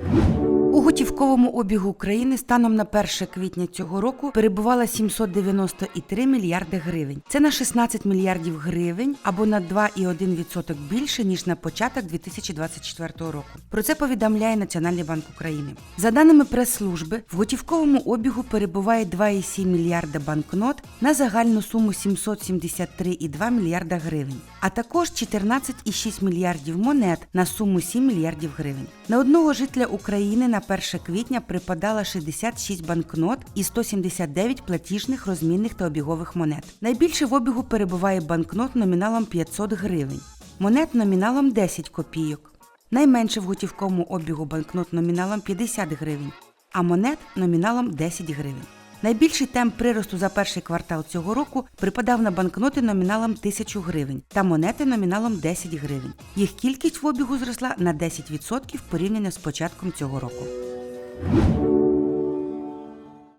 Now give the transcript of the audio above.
Thank you готівковому обігу України станом на 1 квітня цього року перебувало 793 мільярди гривень. Це на 16 мільярдів гривень або на 2,1% більше ніж на початок 2024 року. Про це повідомляє Національний банк України. За даними прес-служби, в готівковому обігу перебуває 2,7 мільярда банкнот на загальну суму 773,2 мільярда гривень, а також 14,6 мільярдів монет на суму 7 мільярдів гривень. На одного жителя України на 1 квітня припадало 66 банкнот і 179 платіжних, розмінних та обігових монет. Найбільше в обігу перебуває банкнот номіналом 500 гривень, монет номіналом 10 копійок. Найменше в готівковому обігу банкнот номіналом 50 гривень, а монет номіналом 10 гривень. Найбільший темп приросту за перший квартал цього року припадав на банкноти номіналом 1000 гривень та монети номіналом 10 гривень. Їх кількість в обігу зросла на 10% порівняно з початком цього року. you